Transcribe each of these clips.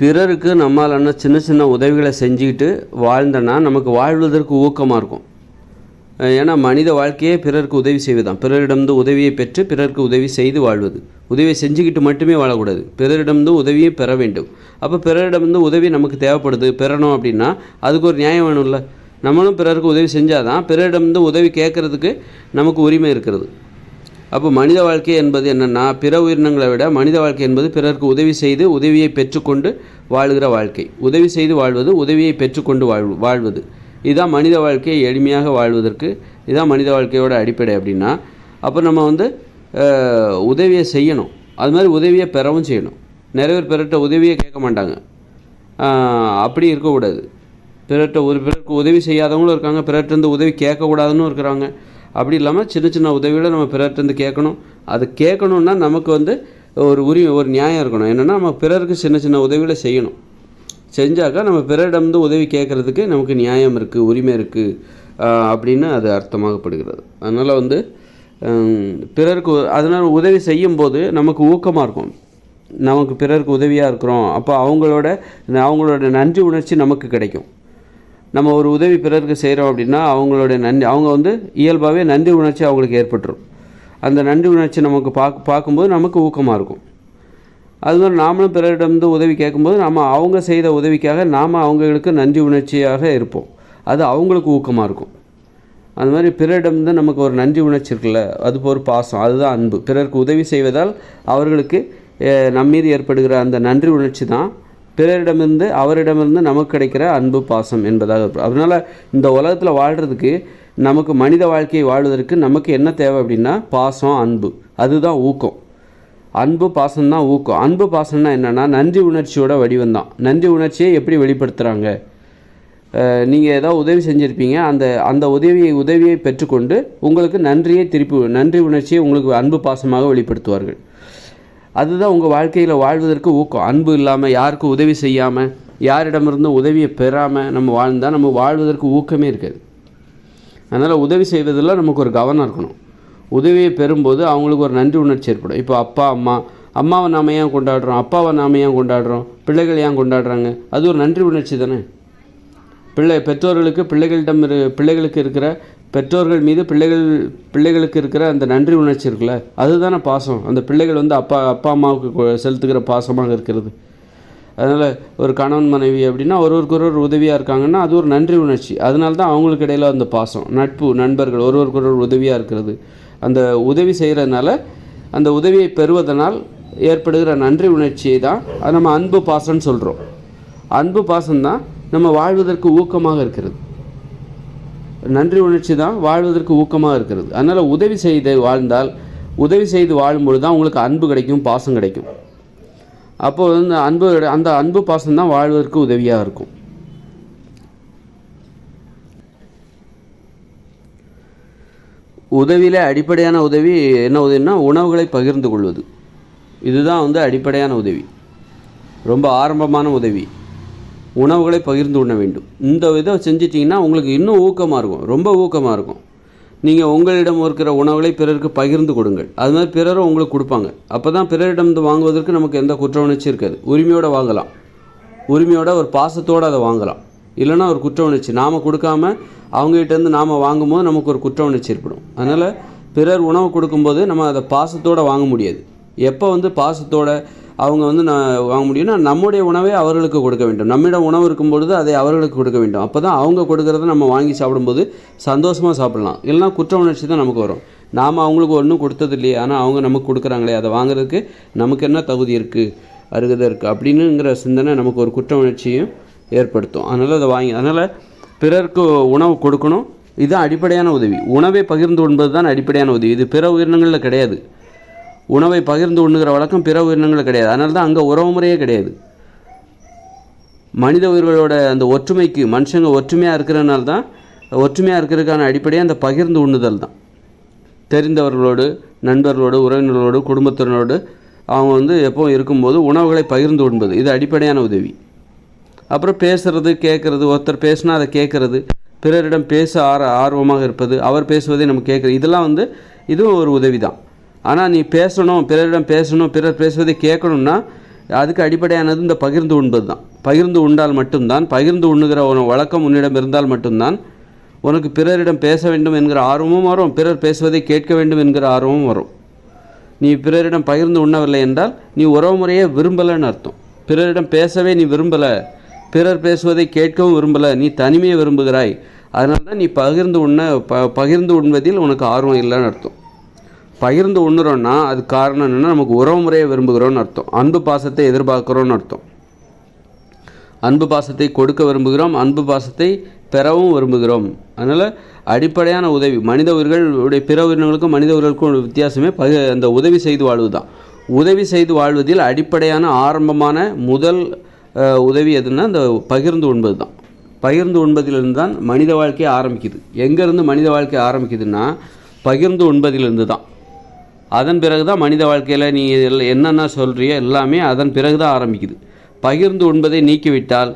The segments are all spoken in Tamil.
பிறருக்கு நம்மளான சின்ன சின்ன உதவிகளை செஞ்சுக்கிட்டு வாழ்ந்தோன்னா நமக்கு வாழ்வதற்கு ஊக்கமாக இருக்கும். ஏன்னா மனித வாழ்க்கையே பிறருக்கு உதவி செய்வதுதான். பிறரிடமிருந்து உதவியை பெற்று பிறருக்கு உதவி செய்து வாழ்வது. உதவியை செஞ்சுக்கிட்டு மட்டுமே வாழக்கூடாது. பிறரிடமிருந்து உதவியை பெற வேண்டும். அப்போ பிறரிடமிருந்து உதவி நமக்கு தேவைப்படுது பெறணும் அப்படின்னா அதுக்கு ஒரு நியாயம் வேணும்ல. நம்மளும் பிறருக்கு உதவி செஞ்சாதான் பிறரிடமிருந்து உதவி கேட்குறதுக்கு நமக்கு உரிமை இருக்கிறது. அப்போ மனித வாழ்க்கை என்பது என்னென்னா பிற உயிரினங்களை விட மனித வாழ்க்கை என்பது பிறருக்கு உதவி செய்து உதவியை பெற்றுக்கொண்டு வாழ்கிற வாழ்க்கை. உதவி செய்து வாழ்வது உதவியை பெற்றுக்கொண்டு வாழ் வாழ்வது. இதுதான் மனித வாழ்க்கையை எளிமையாக வாழ்வதற்கு இதுதான் மனித வாழ்க்கையோட அடிப்படை அப்படின்னா அப்போ நம்ம வந்து உதவியை செய்யணும். அது மாதிரி உதவியை பெறவும் செய்யணும். நிறைய பேர் பிறர்கிட்ட உதவியை கேட்க மாட்டாங்க. அப்படி இருக்கக்கூடாது. பிறர்கிட்ட ஒரு பிறருக்கு உதவி செய்யாதவங்களும் இருக்காங்க. பிறர்கிட்ட உதவி கேட்கக்கூடாதுன்னு இருக்கிறாங்க. அப்படி இல்லாமல் சின்ன சின்ன உதவிகளை நம்ம பிறர்கிட்ட கேட்கணும். அது கேட்கணுன்னா நமக்கு வந்து ஒரு உரிமை ஒரு நியாயம் இருக்கணும். என்னென்னா நம்ம பிறருக்கு சின்ன சின்ன உதவிகளை செய்யணும். செஞ்சாக்கா நம்ம பிறரிடம்ந்து உதவி கேட்குறதுக்கு நமக்கு நியாயம் இருக்குது உரிமை இருக்குது அப்படின்னு அது அர்த்தமாகப்படுகிறது. அதனால் வந்து பிறருக்கு அதனால் உதவி செய்யும்போது நமக்கு ஊக்கமாக இருக்கும். நமக்கு பிறருக்கு உதவியாக இருக்கிறோம். அப்போ அவங்களோட அவங்களோட நன்றி உணர்ச்சி நமக்கு கிடைக்கும். நம்ம ஒரு உதவி பிறருக்கு செய்கிறோம் அப்படின்னா அவங்களுடைய நன்றி அவங்க வந்து இயல்பாகவே நன்றி உணர்ச்சி அவங்களுக்கு ஏற்பட்டுரும். அந்த நன்றி உணர்ச்சி நமக்கு பார்க்க பார்க்கும்போது நமக்கு ஊக்கமாக இருக்கும். அது மாதிரி நாமளும் பிறரிடமிருந்து உதவி கேட்கும்போது நம்ம அவங்க செய்த உதவிக்காக நாம் அவங்களுக்கு நன்றி உணர்ச்சியாக இருப்போம். அது அவங்களுக்கு ஊக்கமாக இருக்கும். அந்த மாதிரி பிறரிடம்தான் நமக்கு ஒரு நன்றி உணர்ச்சி இருக்குல்ல அது ஒரு பாசம் அதுதான் அன்பு. பிறருக்கு உதவி செய்வதால் அவர்களுக்கு நம்மீது ஏற்படுகிற அந்த நன்றி உணர்ச்சி தான் பிறரிடமிருந்து அவரிடமிருந்து நமக்கு கிடைக்கிற அன்பு பாசம் என்பதாக இருக்கும் அதனால் இந்த உலகத்தில் வாழ்கிறதுக்கு நமக்கு மனித வாழ்க்கையை வாழ்வதற்கு நமக்கு என்ன தேவை அப்படின்னா பாசம் அன்பு. அதுதான் ஊக்கம். அன்பு பாசம் தான் ஊக்கம். அன்பு பாசம்னா என்னென்னா நன்றி உணர்ச்சியோட வடிவம் தான் நன்றி உணர்ச்சியை எப்படி வெளிப்படுத்துகிறாங்க நீங்கள் ஏதாவது உதவி செஞ்சுருப்பீங்க. அந்த அந்த உதவியை உதவியை பெற்றுக்கொண்டு உங்களுக்கு நன்றியை திருப்பி நன்றி உணர்ச்சியை உங்களுக்கு அன்பு பாசமாக வெளிப்படுத்துவார்கள். அதுதான் உங்கள் வாழ்க்கையில் வாழ்வதற்கு ஊக்கம். அன்பு இல்லாமல் யாருக்கும் உதவி செய்யாமல் யாரிடமிருந்தும் உதவியை பெறாமல் நம்ம வாழ்ந்தால் நம்ம வாழ்வதற்கு ஊக்கமே இருக்காது. அதனால் உதவி செய்வதில் நமக்கு ஒரு கவனம் இருக்கணும். உதவியை பெறும்போது அவங்களுக்கு ஒரு நன்றி உணர்ச்சி ஏற்படும். இப்போ அப்பா அம்மா அம்மாவை நாம ஏன் கொண்டாடுறோம்? அப்பாவை நாம ஏன் கொண்டாடுறோம்? பிள்ளைகள் ஏன் கொண்டாடுறாங்க? அது ஒரு நன்றி உணர்ச்சி தானே? பிள்ளை பெற்றோர்களுக்கு பிள்ளைகளிடம் இரு பிள்ளைகளுக்கு இருக்கிற பெற்றோர்கள் மீது பிள்ளைகள் பிள்ளைகளுக்கு இருக்கிற அந்த நன்றி உணர்ச்சி இருக்குல்ல அதுதானே பாசம். அந்த பிள்ளைகள் வந்து அப்பா அப்பா அம்மாவுக்கு செலுத்துகிற பாசமாக இருக்கிறது. அதனால் ஒரு கணவன் மனைவி அப்படின்னா ஒருவருக்கு ஒருவர் உதவியாக இருக்காங்கன்னா அது ஒரு நன்றி உணர்ச்சி. அதனால தான் அவங்களுக்கு இடையில அந்த பாசம். நட்பு நண்பர்கள் ஒருவருக்கு ஒருவர் உதவியாக இருக்கிறது. அந்த உதவி செய்கிறதுனால அந்த உதவியை பெறுவதனால் ஏற்படுகிற நன்றி உணர்ச்சியை தான் அது நம்ம அன்பு பாசம்னு சொல்கிறோம் அன்பு பாசம்தான் நம்ம வாழ்வதற்கு ஊக்கமாக இருக்கிறது. நன்றி உணர்ச்சி தான் வாழ்வதற்கு ஊக்கமாக இருக்கிறது. அதனால் உதவி செய்து வாழ்ந்தால் உதவி செய்து வாழும்பொழுது தான் உங்களுக்கு அன்பு கிடைக்கும் பாசம் கிடைக்கும். அப்போது வந்து அன்பு அந்த அன்பு பாசம் தான் வாழ்வதற்கு உதவியாக இருக்கும். உதவியில் அடிப்படையான உதவி என்ன உதவினா உணவுகளை பகிர்ந்து கொள்வது. இதுதான் வந்து அடிப்படையான உதவி. ரொம்ப ஆரம்பமான உதவி. உணவுகளை பகிர்ந்து உண்ண வேண்டும். இந்த இதை செஞ்சிட்டிங்கன்னா உங்களுக்கு இன்னும் ஊக்கமாக இருக்கும். ரொம்ப ஊக்கமாக இருக்கும். நீங்கள் உங்களிடம் இருக்கிற உணவுகளை பிறருக்கு பகிர்ந்து கொடுங்கள். அது மாதிரி பிறரும் உங்களுக்கு கொடுப்பாங்க. அப்போ தான் பிறரிடம் இருந்து வாங்குவதற்கு நமக்கு எந்த குற்ற உணர்ச்சி இருக்காது. உரிமையோடு வாங்கலாம். உரிமையோட ஒரு பாசத்தோடு அதை வாங்கலாம். இல்லைன்னா ஒரு குற்ற உணர்ச்சி நாம் கொடுக்காம அவங்ககிட்டேருந்து நாம் வாங்கும்போது நமக்கு ஒரு குற்ற உணர்ச்சி ஏற்படும். அதனால் பிறர் உணவு கொடுக்கும்போது நம்ம அதை பாசத்தோடு வாங்க முடியாது. எப்போ வந்து பாசத்தோட அவங்க வந்து நான் வாங்க முடியும்னா நம்முடைய உணவை அவர்களுக்கு கொடுக்க வேண்டும். நம்மிடம் உணவு இருக்கும் பொழுது அதை அவர்களுக்கு கொடுக்க வேண்டும். அப்போ தான் அவங்க கொடுக்கறத நம்ம வாங்கி சாப்பிடும்போது சந்தோஷமாக சாப்பிடலாம். இல்லைன்னா குற்ற உணர்ச்சி தான் நமக்கு வரும். நாம் அவங்களுக்கு ஒன்றும் கொடுத்தது இல்லையே. ஆனால் அவங்க நமக்கு கொடுக்குறாங்களே அதை வாங்குறதுக்கு நமக்கு என்ன தகுதி இருக்குது அருகதை இருக்குது அப்படின்னுங்கிற சிந்தனை நமக்கு ஒரு குற்ற உணர்ச்சியும் ஏற்படுத்தும். அதனால் அதை வாங்கி அதனால் பிறருக்கு உணவு கொடுக்கணும். இதுதான் அடிப்படையான உதவி. உணவை பகிர்ந்து உண்பது தான் அடிப்படையான உதவி. இது பிற உயிரினங்களில் கிடையாது. உணவை பகிர்ந்து உண்ணுகிற வழக்கம் பிற உயிரினங்கள் கிடையாது. அதனால தான் அங்கே உறவு முறையே கிடையாது. மனித உயிர்களோட அந்த ஒற்றுமைக்கு மனுஷங்க ஒற்றுமையாக இருக்கிறனால தான் ஒற்றுமையாக இருக்கிறதுக்கான அடிப்படையே அந்த பகிர்ந்து உண்ணுதல் தான் தெரிந்தவர்களோடு நண்பர்களோடு உறவினர்களோடு குடும்பத்தினரோடு அவங்க வந்து எப்போவும் இருக்கும்போது உணவுகளை பகிர்ந்து உண்பது. இது அடிப்படையான உதவி. அப்புறம் பேசுகிறது கேட்குறது ஒருத்தர் பேசினா அதை கேட்குறது பிறரிடம் பேச ஆர ஆர்வமாக இருப்பது அவர் பேசுவதை நம்ம கேட்குறது இதெல்லாம் வந்து இதுவும் ஒரு உதவி தான் ஆனால் நீ பேசணும் பிறரிடம் பேசணும் பிறர் பேசுவதை கேட்கணும்னா அதுக்கு அடிப்படையானது இந்த பகிர்ந்து உண்பது தான் பகிர்ந்து உண்டால் மட்டும்தான் பகிர்ந்து உண்ணுகிற ஒரு வழக்கம் உன்னிடம் இருந்தால் மட்டும்தான் உனக்கு பிறரிடம் பேச வேண்டும் என்கிற ஆர்வமும் வரும் பிறர் பேசுவதை கேட்க வேண்டும் என்கிற ஆர்வமும் வரும். நீ பிறரிடம் பகிர்ந்து உண்ணவில்லை என்றால் நீ உறவு முறையை விரும்பலைன்னு அர்த்தம். பிறரிடம் பேசவே நீ விரும்பலை பிறர் பேசுவதை கேட்கவும் விரும்பலை நீ தனிமையை விரும்புகிறாய். அதனால தான் நீ பகிர்ந்து உண்ண ப பகிர்ந்து உண்பதில் உனக்கு ஆர்வம் இல்லைன்னு அர்த்தம். பகிர்ந்து உண்ணுறோன்னா அது காரணம் என்னென்னா நமக்கு உறவு முறையை விரும்புகிறோன்னு அர்த்தம். அன்பு பாசத்தை எதிர்பார்க்குறோன்னு அர்த்தம். அன்பு பாசத்தை கொடுக்க விரும்புகிறோம் அன்பு பாசத்தை பெறவும் விரும்புகிறோம். அதனால் அடிப்படையான உதவி. மனித உயிர்களுடைய பிற உயிரினங்களுக்கும் மனித உயிர்களுக்கும் வித்தியாசமே பக அந்த உதவி செய்து வாழ்வது தான் உதவி செய்து வாழ்வதில் அடிப்படையான ஆரம்பமான முதல் உதவி எதுன்னா அந்த பகிர்ந்து உண்பது தான் பகிர்ந்து உண்பதிலிருந்து தான் மனித வாழ்க்கையை ஆரம்பிக்குது. எங்கேருந்து மனித வாழ்க்கை ஆரம்பிக்குதுன்னா பகிர்ந்து உண்பதிலிருந்து தான் அதன் பிறகு தான் மனித வாழ்க்கையில் நீ என்னென்ன சொல்கிறியோ எல்லாமே அதன் பிறகு தான் ஆரம்பிக்குது. பகிர்ந்து உண்பதை நீக்கிவிட்டால்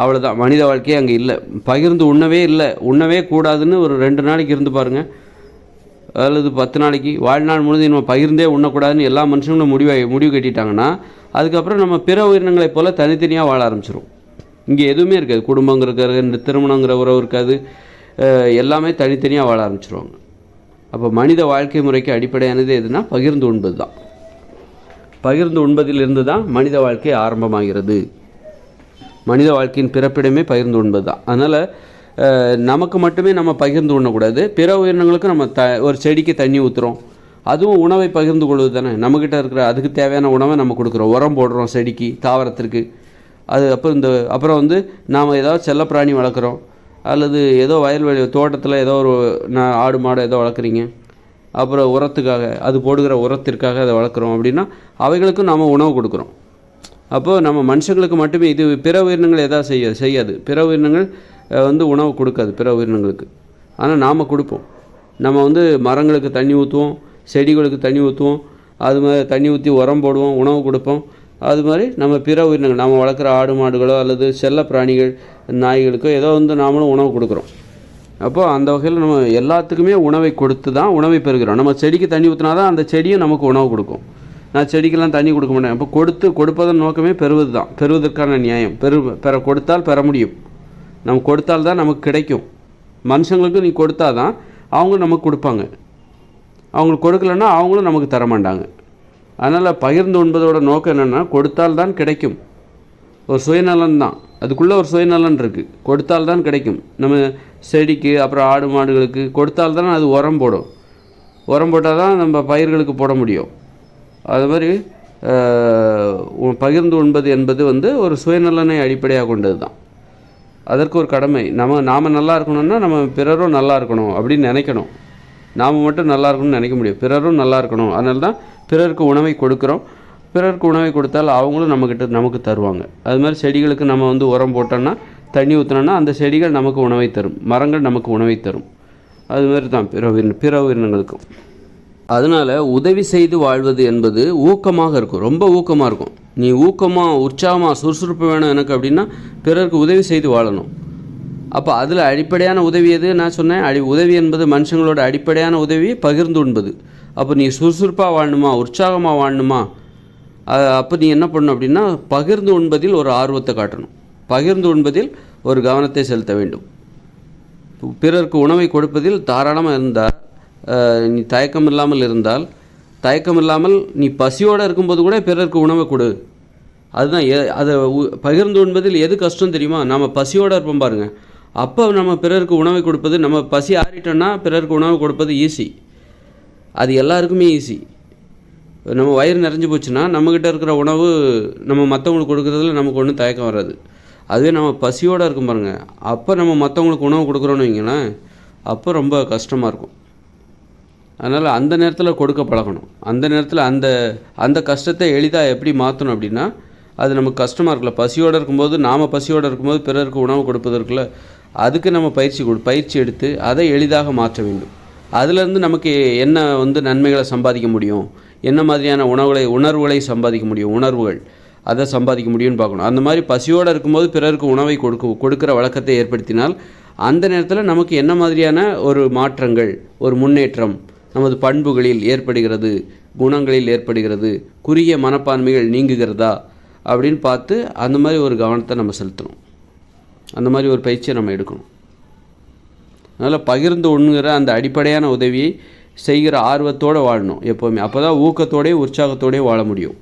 அவ்வளோதான் மனித வாழ்க்கையே அங்கே இல்லை. பகிர்ந்து உண்ணவே இல்லை. உண்ணவே கூடாதுன்னு ஒரு ரெண்டு நாளைக்கு இருந்து பாருங்கள் அல்லது பத்து நாளைக்கு. வாழ்நாள் முழுதும் நம்ம பகிர்ந்தே உண்ணக்கூடாதுன்னு எல்லா மனுஷங்களும் முடிவை முடிவு கட்டிட்டாங்கன்னா அதுக்கப்புறம் நம்ம பிற உயிரினங்களைப் போல் தனித்தனியாக வாழ ஆரம்பிச்சிடும் இங்கே எதுவுமே இருக்காது. குடும்பங்கிற இருக்காது திருமணங்கிற உறவு இருக்காது. எல்லாமே தனித்தனியாக வாழ ஆரம்பிச்சிருவாங்க. அப்போ மனித வாழ்க்கை முறைக்கு அடிப்படையானது எதுனா பகிர்ந்து உண்பது தான் பகிர்ந்து உண்பதிலிருந்து தான் மனித வாழ்க்கை ஆரம்பமாகிறது. மனித வாழ்க்கையின் பிறப்பிடமே பகிர்ந்து உண்பது தான் அதனால் நமக்கு மட்டுமே நம்ம பகிர்ந்து உண்ணக்கூடாது. பிற உயிரினங்களுக்கும் நம்ம த ஒரு செடிக்கு தண்ணி ஊற்றுறோம் அதுவும் உணவை பகிர்ந்து கொள்வது தானே நம்மக்கிட்ட இருக்கிற அதுக்கு தேவையான உணவை நம்ம கொடுக்குறோம். உரம் போடுறோம் செடிக்கு தாவரத்திற்கு. அது அப்புறம் இந்த அப்புறம் வந்து நாம் ஏதாவது செல்லப்பிராணி வளர்க்குறோம். அல்லது ஏதோ வயல்வெளி தோட்டத்தில் ஏதோ ஒரு நான் ஆடு மாடு ஏதோ வளர்க்குறீங்க. அப்புறம் உரத்துக்காக அது போடுகிற உரத்திற்காக அதை வளர்க்குறோம் அப்படின்னா அவைகளுக்கும் நாம் உணவு கொடுக்குறோம். அப்போது நம்ம மனுஷங்களுக்கு மட்டுமே இது பிற உயிரினங்கள் எதாவது செய்ய செய்யாது. பிற உயிரினங்கள் வந்து உணவு கொடுக்காது பிற உயிரினங்களுக்கு. ஆனால் நாம் கொடுப்போம். நம்ம வந்து மரங்களுக்கு தண்ணி ஊற்றுவோம் செடிகளுக்கு தண்ணி ஊற்றுவோம் அது மாதிரி தண்ணி ஊற்றி உரம் போடுவோம் உணவு கொடுப்போம். அது மாதிரி நம்ம பிற உயிரினங்கள் நம்ம வளர்க்குற ஆடு மாடுகளோ அல்லது செல்ல பிராணிகள் நாய்களுக்கோ ஏதோ வந்து நாமளும் உணவு கொடுக்குறோம். அப்போ அந்த வகையில் நம்ம எல்லாத்துக்குமே உணவை கொடுத்து தான் உணவை பெறுகிறோம். நம்ம செடிக்கு தண்ணி ஊற்றினா தான் அந்த செடியும் நமக்கு உணவு கொடுக்கும். நான் செடிக்கெல்லாம் தண்ணி கொடுக்க மாட்டேன். அப்போ கொடுத்து கொடுப்பதன் நோக்கமே பெறுவது தான். பெறுவதற்கான நியாயம். பெரு பெற கொடுத்தால் பெற முடியும். நம்ம கொடுத்தால் தான் நமக்கு கிடைக்கும். மனுஷங்களுக்கு நீ கொடுத்தா தான் அவங்க நமக்கு கொடுப்பாங்க. அவங்களுக்கு கொடுக்கலன்னா அவங்களும் நமக்கு தர மாட்டாங்க அதனால் பகிர்ந்து உண்பதோட நோக்கம் என்னென்னா கொடுத்தால் தான் கிடைக்கும். ஒரு சுயநலன் தான். அதுக்குள்ளே ஒரு சுயநலன் இருக்குது கொடுத்தால் தான் கிடைக்கும். நம்ம செடிக்கு அப்புறம் ஆடு மாடுகளுக்கு கொடுத்தால் தான் அது உரம் போடும். உரம் போட்டால் தான் நம்ம பயிர்களுக்கு போட முடியும். அது மாதிரி பகிர்ந்து உண்பது என்பது வந்து ஒரு சுயநலனை அடிப்படையாக கொண்டது தான். அதற்கு ஒரு கடமை. நம்ம நாம் நல்லா இருக்கணும்னா நம்ம பிறரும் நல்லா இருக்கணும் அப்படின்னு நினைக்கணும். நாம் மட்டும் நல்லா இருக்கணும்னு நினைக்க முடியும். பிறரும் நல்லா இருக்கணும். அதனால தான் பிறருக்கு உணவை கொடுக்குறோம். பிறருக்கு உணவை கொடுத்தால் அவங்களும் நம்மக்கிட்ட நமக்கு தருவாங்க. அது மாதிரி செடிகளுக்கு நம்ம வந்து உரம் போட்டோன்னா தண்ணி ஊற்றினோன்னா அந்த செடிகள் நமக்கு உணவை தரும். மரங்கள் நமக்கு உணவை தரும். அது மாதிரி தான் பிற உயிரின பிற உயிரினங்களுக்கும். அதனால் உதவி செய்து வாழ்வது என்பது ஊக்கமாக இருக்கும். ரொம்ப ஊக்கமாக இருக்கும். நீ ஊக்கமாக உற்சாகமாக சுறுசுறுப்பு வேணும் எனக்கு அப்படின்னா பிறருக்கு உதவி செய்து வாழணும். அப்போ அதில் அடிப்படையான உதவி எது? நான் சொன்னேன் அடி உதவி என்பது மனுஷங்களோட அடிப்படையான உதவி பகிர்ந்து உண்பது. அப்போ நீ சுறுசுறுப்பாக வாழணுமா? உற்சாகமாக வாழணுமா? அப்போ நீ என்ன பண்ணணும் அப்படின்னா பகிர்ந்து உண்பதில் ஒரு ஆர்வத்தை காட்டணும். பகிர்ந்து உண்பதில் ஒரு கவனத்தை செலுத்த வேண்டும். பிறருக்கு உணவை கொடுப்பதில் தாராளமாக இருந்தால் நீ தயக்கம் இல்லாமல் இருந்தால் தயக்கம் இல்லாமல் நீ பசியோடு இருக்கும்போது கூட பிறருக்கு உணவை கொடு. அதுதான் எ அதை உ- பகிர்ந்து உண்பதில் எது கஷ்டம் தெரியுமா? நம்ம பசியோடு இருப்போம் பாருங்கள் அப்போ நம்ம பிறருக்கு உணவை கொடுப்பது நம்ம பசி ஆறிட்டோன்னா பிறருக்கு உணவு கொடுப்பது ஈஸி அது எல்லாருக்குமே ஈஸி நம்ம வயிறு நிறைஞ்சு போச்சுன்னா நம்மக்கிட்ட இருக்கிற உணவு நம்ம மற்றவங்களுக்கு கொடுக்குறதுல நமக்கு ஒன்றும் தயக்கம் வராது. அதுவே நம்ம பசியோடு இருக்கும் பாருங்கள் அப்போ நம்ம மற்றவங்களுக்கு உணவு கொடுக்குறோன்னு வைங்களேன் அப்போ ரொம்ப கஷ்டமாக இருக்கும். அதனால் அந்த நேரத்தில் கொடுக்க பழகணும். அந்த நேரத்தில் அந்த அந்த கஷ்டத்தை எளிதாக எப்படி மாற்றணும் அப்படின்னா அது நமக்கு கஷ்டமாக இருக்குல்ல. பசியோடு இருக்கும்போது நாம் பசியோடு இருக்கும்போது பிறருக்கு உணவு கொடுப்பதற்குள்ள அதுக்கு நம்ம பயிற்சி கொடு பயிற்சி எடுத்து அதை எளிதாக மாற்ற வேண்டும். அதுலேருந்து நமக்கு என்ன வந்து நன்மைகளை சம்பாதிக்க முடியும்? என்ன மாதிரியான உணவுகளை உணர்வுகளை சம்பாதிக்க முடியும்? உணர்வுகள். அதை சம்பாதிக்க முடியும்னு பார்க்கணும். அந்த மாதிரி பசியோடு இருக்கும்போது பிறருக்கு உணவை கொடுக்க கொடுக்குற வழக்கத்தை ஏற்படுத்தினால் அந்த நேரத்தில் நமக்கு என்ன மாதிரியான ஒரு மாற்றங்கள் ஒரு முன்னேற்றம் நமது பண்புகளில் ஏற்படுகிறது குணங்களில் ஏற்படுகிறது குறுகிய மனப்பான்மைகள் நீங்குகிறதா அப்படின்னு பார்த்து அந்த மாதிரி ஒரு கவனத்தை நம்ம செலுத்தணும். அந்த மாதிரி ஒரு பயிற்சியை நம்ம எடுக்கணும். அதனால் பகிர்ந்து உண்ணுகிற அந்த அடிப்படையான உதவியை செய்கிற ஆர்வத்தோடு வாழணும் எப்போவுமே. அப்போ தான் ஊக்கத்தோடையும் உற்சாகத்தோடையும் வாழ முடியும்.